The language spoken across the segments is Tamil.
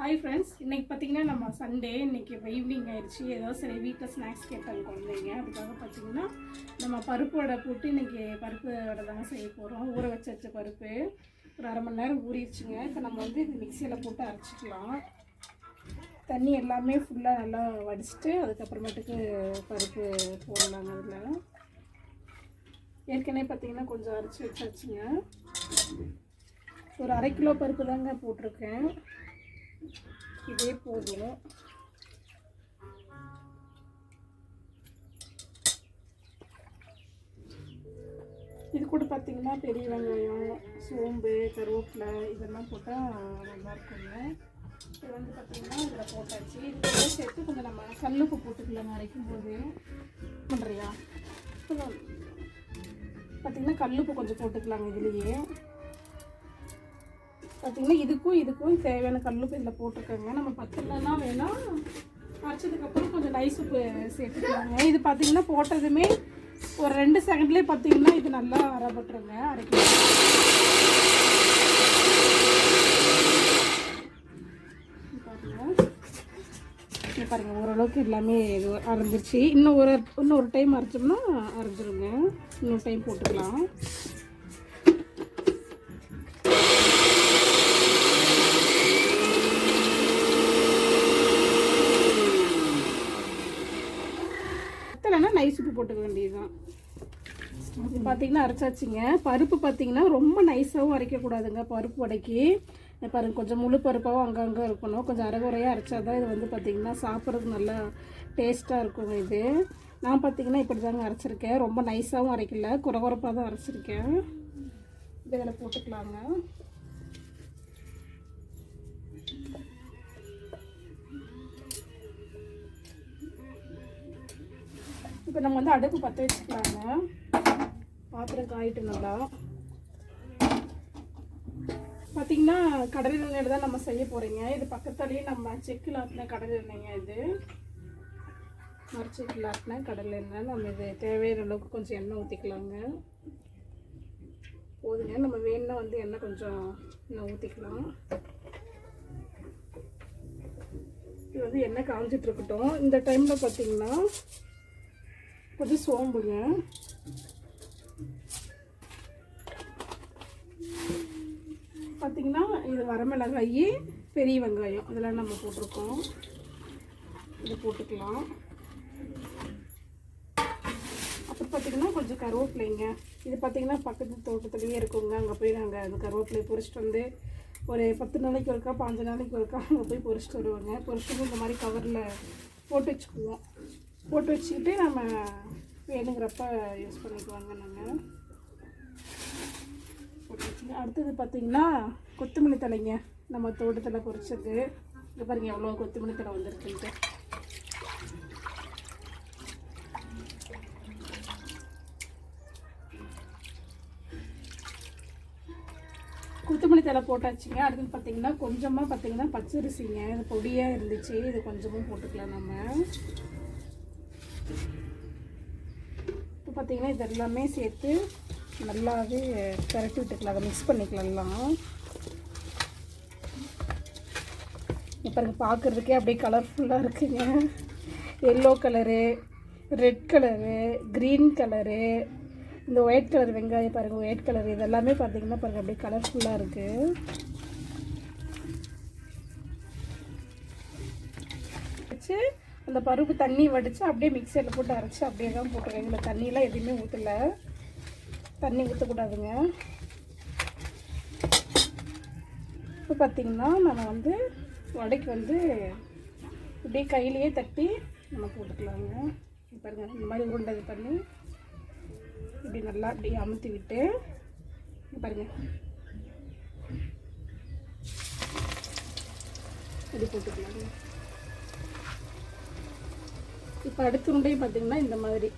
ஹாய் ஃப்ரெண்ட்ஸ் இன்னைக்கு பார்த்தீங்கன்னா நம்ம சண்டே இன்னைக்கு இப்போ ஈவினிங் ஆயிடுச்சு. ஏதோ சரி வீட்டில் ஸ்நாக்ஸ் கேட்டாங்க குழந்தைங்க. அதுக்காக பார்த்தீங்கன்னா நம்ம பருப்பு வடை போட்டு இன்னைக்கு பருப்பு வடை தாங்க செய்ய போகிறோம் ஊற வச்ச வச்ச பருப்பு. ஒரு அரை மணி நேரம் ஊறிடுச்சுங்க. இப்போ நம்ம வந்து இது மிக்சியில் போட்டு அரைச்சிக்கலாம். தண்ணி எல்லாமே ஃபுல்லாக நல்லா வடிச்சிட்டு அதுக்கப்புறமேட்டுக்கு பருப்பு போடலாங்க அதில். ஏற்கனவே பார்த்தீங்கன்னா கொஞ்சம் அரைச்சி வச்சாச்சுங்க. ஒரு அரை கிலோ பருப்பு தாங்க போட்டிருக்கேன். இதே போதும் இது கூட பார்த்திங்கன்னா பெரிய வெங்காயம் சோம்பு கருவேப்பிலை இதெல்லாம் போட்டால் நல்லா இருக்குங்க. இது வந்து பார்த்திங்கன்னா இதில் போட்டாச்சு. இதெல்லாம் சேர்த்து கொஞ்சம் நம்ம கல்லுப்பு போட்டுக்கலாம் அரைக்கும் போது பண்ணுறியா பார்த்தீங்கன்னா கல்லுப்பு கொஞ்சம் போட்டுக்கலாங்க இதுலேயே. பார்த்தீங்கன்னா இதுக்கும் இதுக்கும் தேவையான கல்லுப்பு இதில் போட்டிருக்கோங்க. நம்ம பத்தலைன்னா வேணால் அரைச்சதுக்கப்புறம் கொஞ்சம் நைஸ் உப்பு சேர்த்துக்கலாங்க. இது பார்த்தீங்கன்னா போட்டதுமே ஒரு ரெண்டு செகண்ட்லேயே பார்த்தீங்கன்னா இது நல்லா அரைப்பட்டுருங்க அரைக்கலாம் பாருங்க. பாருங்க ஓரளவுக்கு எல்லாமே இது அரைஞ்சிருச்சு. இன்னும் ஒரு இன்னும் ஒரு டைம் அரைச்சோம்னா அரைஞ்சிருங்க. இன்னொரு டைம் போட்டுக்கலாம் பத்தலைன்னா நைஸ் உப்பு போட்டுக்க வேண்டியதுதான். பார்த்தீங்கன்னா அரைச்சாச்சுங்க. பருப்பு பார்த்தீங்கன்னா ரொம்ப நைஸாகவும் அரைக்கக்கூடாதுங்க பருப்பு வடைக்கு. பாருங்க கொஞ்சம் முழு பருப்பாகவும் அங்கங்கே இருக்கணும். கொஞ்சம் அரைகுறையாக அரைச்சா தான் இது வந்து பார்த்திங்கன்னா சாப்பிட்றதுக்கு நல்லா டேஸ்ட்டாக இருக்குங்க இது. நான் பார்த்தீங்கன்னா இப்படி தாங்க அரைச்சிருக்கேன். ரொம்ப நைஸாகவும் அரைக்கல குறகுறப்பாக தான் அரைச்சிருக்கேன். இது இதில் போட்டுக்கலாங்க. இப்போ நம்ம வந்து அடுப்பு பற்ற வச்சுக்கலாங்க. பாத்திரம் காயிட்டு நல்லா. பார்த்தீங்கன்னா கடல் எண்ணெயில் தான் நம்ம செய்ய போகிறீங்க இது பக்கத்துலேயே நம்ம செக்கில் ஆட்டின கடலை எண்ணெய்ங்க இது. மரச்செக்கில் ஆட்டின கடலை எண்ணெய். நம்ம இது தேவையான அளவுக்கு கொஞ்சம் எண்ணெய் ஊற்றிக்கலாங்க போதுங்க. நம்ம வேணும்னா வந்து எண்ணெய் கொஞ்சம் இன்னும் ஊற்றிக்கலாம் இது வந்து எண்ணெய் காஞ்சிட்ருக்கட்டும் இந்த டைமில் பார்த்தீங்கன்னா கொஞ்சம் சோம்புங்க பார்த்தீங்கன்னா இது வரமிளகாய் பெரிய வெங்காயம். இதெல்லாம் நம்ம போட்டிருக்கோம். இது போட்டுக்கலாம். அப்புறம் பார்த்தீங்கன்னா கொஞ்சம் கருவேப்பிலைங்க. இது பார்த்தீங்கன்னா பக்கத்து தோட்டத்துலேயே இருக்குங்க. அங்கே போய் நாங்கள் அந்த கருவேப்பிலையை பொரிச்சிட்டு வந்து ஒரு பத்து நாளைக்கு ஒருக்கா பாஞ்சு நாளைக்கு ஒருக்கா அங்கே போய் பொரிச்சிட்டு வருவாங்க. பொரிச்சிட்டு இந்த மாதிரி கவரில் போட்டு வச்சுக்குவோம். போட்டு வச்சுக்கிட்டு நம்ம வேணுங்கிறப்ப யூஸ் பண்ணிக்குவாங்க நாங்கள் போட்டு வச்சுங்க அடுத்தது பார்த்தீங்கன்னா கொத்தமல்லி தலைங்க. நம்ம தோட்டத்தில் பொறிச்சது இங்கே பாருங்கள் எவ்வளோ கொத்தமல்லி தலை வந்துருக்குன்ட்டு. கொத்தமல்லி தலை போட்டாச்சுங்க. அடுத்தது பார்த்தீங்கன்னா கொஞ்சமாக பார்த்தீங்கன்னா பச்சரிசிங்க. இது பொடியாக இருந்துச்சு. இது கொஞ்சமாக போட்டுக்கலாம் நம்ம. இப்போ பார்த்தீங்கன்னா இதெல்லாமே சேர்த்து நல்லாவே பரட்டி விட்டுக்கலாம். அதை மிக்ஸ் பண்ணிக்கலாம் இப்போ பாருங்கள் பார்க்குறதுக்கே அப்படியே கலர்ஃபுல்லாக இருக்குங்க. Yellow colour red colour green colour இந்த ஒயிட் கலர் வெங்காயம் பாருங்கள் ஒயிட் கலர் இதெல்லாமே பார்த்தீங்கன்னா பாருங்கள் அப்படியே கலர்ஃபுல்லாக இருக்குது அந்த பருப்பு தண்ணி வடித்து அப்படியே மிக்சரில் போட்டு அரைச்சி அப்படியே தான் போட்டுருக்கேன் எங்களை தண்ணியெலாம் எதுவுமே ஊற்றல தண்ணி ஊற்றக்கூடாதுங்க இப்போ பார்த்திங்கன்னா நம்ம வந்து வடைக்கு வந்து இப்படியே கையிலேயே தட்டி நம்ம போட்டுக்கலாங்க. இங்க பாருங்க இந்த மாதிரி உருண்டது பண்ணி இப்படி நல்லா அப்படியே அமுத்தி விட்டு பாருங்க. இப்படி போட்டுக்கலாங்க. இப்போ அடுத்த உருண்டையும் பார்த்தீங்கன்னா இந்த மாதிரி.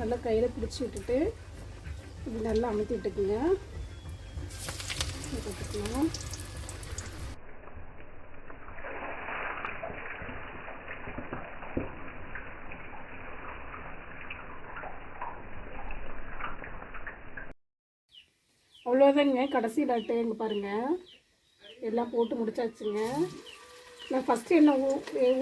நல்லா கையில் பிடிச்சி விட்டுட்டு இப்படி நல்லா அமுத்தி விட்டுக்குங்க. பார்த்துக்கலாம் அவ்வளோதாங்க கடைசி டாக்டர் எங்கே பாருங்கள் எல்லாம் போட்டு முடிச்சாச்சுங்க. நான் ஃபஸ்ட்டு என்ன ஊ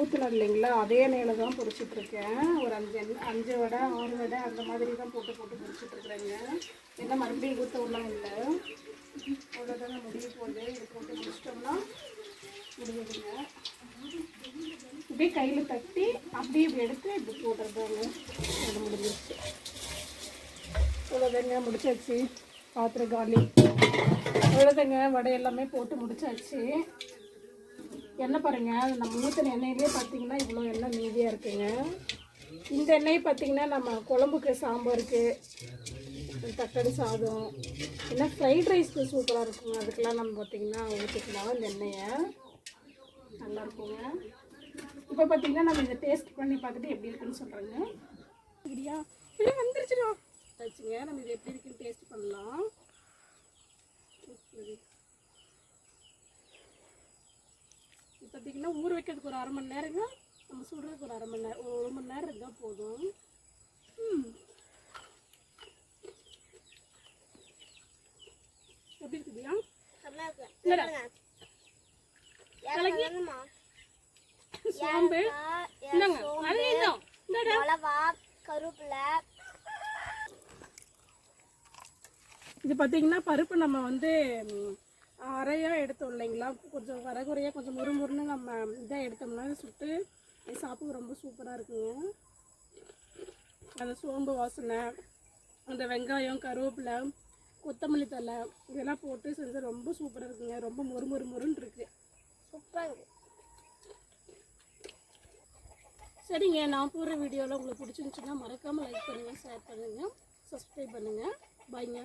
ஊற்றுனது இல்லைங்களா? அதே எண்ணெயில் தான் பொரிச்சிட்ருக்கேன். ஒரு அஞ்சு அஞ்சு வடை ஆறு வடை அந்த மாதிரி தான் போட்டு போட்டு பொரிச்சிட்ருக்குறேங்க. என்ன மறுபடியும் ஊற்ற விடலாம் இல்லை. அவ்வளோதாங்க முடிய போகுது. இது போட்டு முடிச்சிட்டோம்னா முடியுதுங்க. இப்படியே கையில் தட்டி அப்படியே இப்படி எடுத்து இப்படி போட்டுறதாங்க. அது முடிஞ்சிருச்சு. அவ்வளோதாங்க முடிச்சாச்சு. பாத்திரம் காலி. அவ்வளோதாங்க வடை எல்லாமே போட்டு முடிச்சாச்சு. எண்ணெய் பாருங்கள் நம்ம ஊற்றின எண்ணெயிலே பார்த்தீங்கன்னா இவ்வளோ எண்ணெய் மீதியாக இருக்குங்க. இந்த எண்ணெய் பார்த்தீங்கன்னா நம்ம குழம்புக்கு சாம்பாருக்கு தக்காளி சாதம் ஏன்னா ஃப்ரைட் ரைஸ்க்கு சூப்பராக இருக்குங்க. அதுக்கெல்லாம் நம்ம பார்த்தீங்கன்னா ஊற்றிக்கலாம் இந்த எண்ணெயை. நல்லாயிருக்குங்க இப்போ பார்த்தீங்கன்னா நம்ம இதை டேஸ்ட் பண்ணி பார்த்துட்டு எப்படி இருக்குன்னு சொல்கிறேங்க இப்படியா இல்லை வந்துருச்சுடா. வச்சுங்க நம்ம இது எப்படி இருக்குன்னு டேஸ்ட் பண்ணலாம் சரி. இது பார்த்தீங்கன்னா ஊற வைக்கிறதுக்கு ஒரு அரை மணி நேரங்க. நம்ம சுடுறதுக்கு ஒரு அரை மணி நேரம் ஒரு ஒரு மணி நேரம் இருந்தால் போதும். எப்படி இருக்குதுயா சோம்பு. இது பார்த்தீங்கன்னா பருப்பு நம்ம வந்து அரையாக எடுத்தோம் இல்லைங்களா? கொஞ்சம் வரகுறையாக கொஞ்சம் முறுமுறுன்னு நம்ம இதாக எடுத்தோம்னா சுட்டு சாப்பிட ரொம்ப சூப்பராக இருக்குங்க. அந்த சோம்பு வாசனை அந்த வெங்காயம் கருவேப்பிலை கொத்தமல்லி தழை இதெல்லாம் போட்டு செஞ்சு ரொம்ப சூப்பராக இருக்குங்க. ரொம்ப மொறு மொறு மொறுன்னு இருக்கு. சூப்பராக சரிங்க நான் போடுற வீடியோவில் உங்களுக்கு பிடிச்சிருந்துச்சுன்னா மறக்காமல் லைக் பண்ணுங்கள் ஷேர் பண்ணுங்கள் சப்ஸ்கிரைப் பண்ணுங்கள் பாய்ங்க